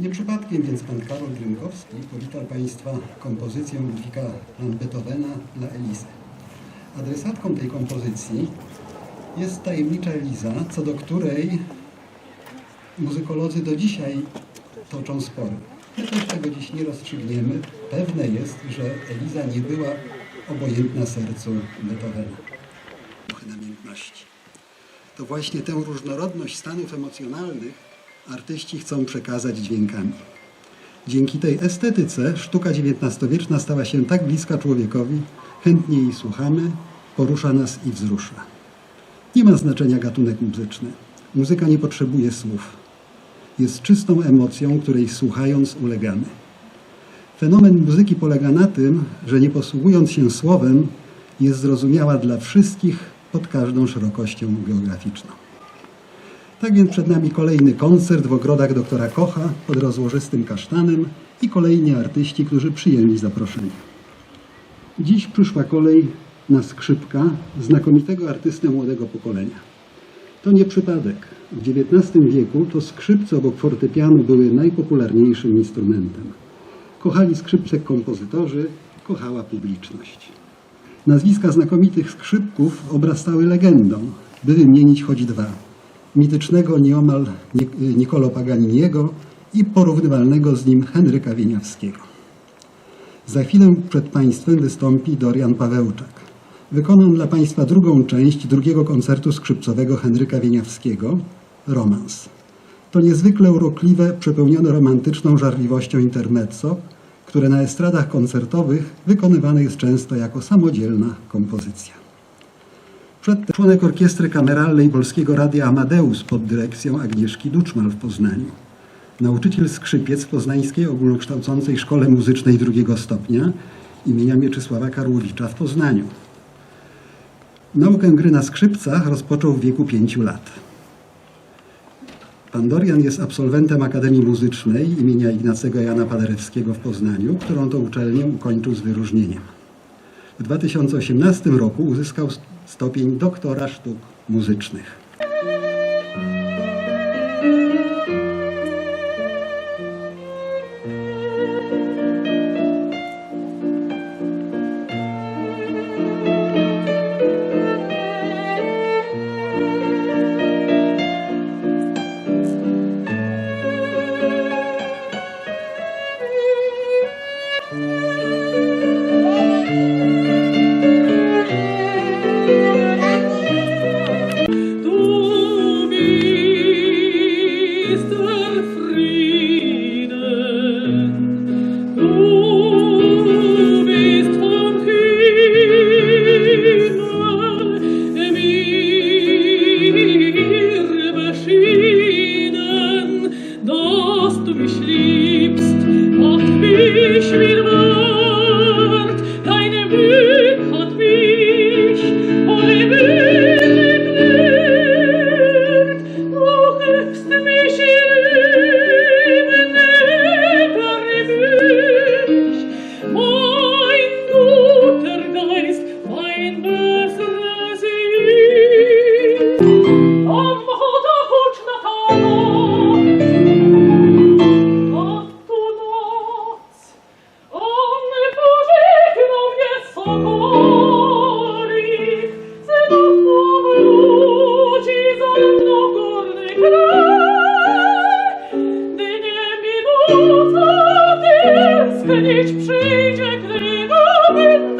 Nie przypadkiem więc pan Karol Grynkowski powitał Państwa kompozycją Ludwika van Beethovena dla Elizy. Adresatką tej kompozycji jest tajemnicza Eliza, co do której muzykolodzy do dzisiaj toczą spory. My też tego dziś nie rozstrzygniemy. Pewne jest, że Eliza nie była obojętna sercu Beethovena. Namiętności. To właśnie tę różnorodność stanów emocjonalnych artyści chcą przekazać dźwiękami. Dzięki tej estetyce sztuka XIX-wieczna stała się tak bliska człowiekowi, chętnie jej słuchamy, porusza nas i wzrusza. Nie ma znaczenia gatunek muzyczny. Muzyka nie potrzebuje słów. Jest czystą emocją, której słuchając ulegamy. Fenomen muzyki polega na tym, że nie posługując się słowem, jest zrozumiała dla wszystkich pod każdą szerokością geograficzną. Tak więc przed nami kolejny koncert w ogrodach doktora Kocha pod rozłożystym kasztanem i kolejni artyści, którzy przyjęli zaproszenie. Dziś przyszła kolej na skrzypka znakomitego artystę młodego pokolenia. To nie przypadek. W XIX wieku to skrzypce obok fortepianu były najpopularniejszym instrumentem. Kochali skrzypce kompozytorzy, kochała publiczność. Nazwiska znakomitych skrzypków obrastały legendą, by wymienić choć dwa. Mitycznego nieomal Niccolo Paganiniego i porównywalnego z nim Henryka Wieniawskiego. Za chwilę przed Państwem wystąpi Dorian Pawełczak. Wykonam dla Państwa drugą część drugiego koncertu skrzypcowego Henryka Wieniawskiego, Romans. To niezwykle urokliwe, przepełnione romantyczną żarliwością intermezzo, które na estradach koncertowych wykonywane jest często jako samodzielna kompozycja. Przedtem członek Orkiestry Kameralnej Polskiego Radia Amadeus pod dyrekcją Agnieszki Duczmal w Poznaniu. Nauczyciel skrzypiec w Poznańskiej Ogólnokształcącej Szkole Muzycznej drugiego stopnia imienia Mieczysława Karłowicza w Poznaniu. Naukę gry na skrzypcach rozpoczął w wieku pięciu lat. Pan Dorian jest absolwentem Akademii Muzycznej imienia Ignacego Jana Paderewskiego w Poznaniu, którą to uczelnię ukończył z wyróżnieniem. W 2018 roku uzyskał stopień doktora sztuk muzycznych. is vige credo